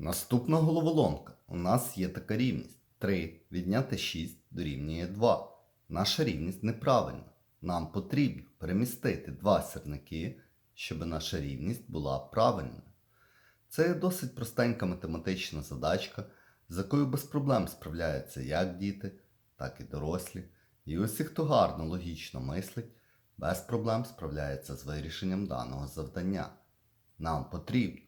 Наступна головоломка. У нас є така рівність. 3 відняти 6 дорівнює 2. Наша рівність неправильна. Нам потрібно перемістити два сірники, щоб наша рівність була правильною. Це досить простенька математична задачка, з якою без проблем справляються як діти, так і дорослі. І усі, хто гарно логічно мислить, без проблем справляється з вирішенням даного завдання. Нам потрібно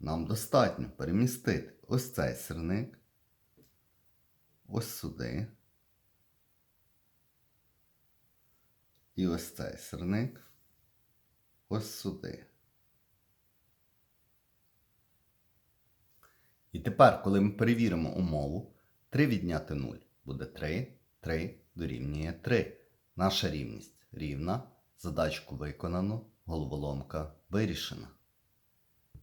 нам достатньо перемістити ось цей сірник, ось сюди. І ось цей сирник ось сюди. І тепер, коли ми перевіримо умову, 3 відняти 0 буде 3, 3 дорівнює 3. Наша рівність рівна. Задачку виконано, головоломка вирішена.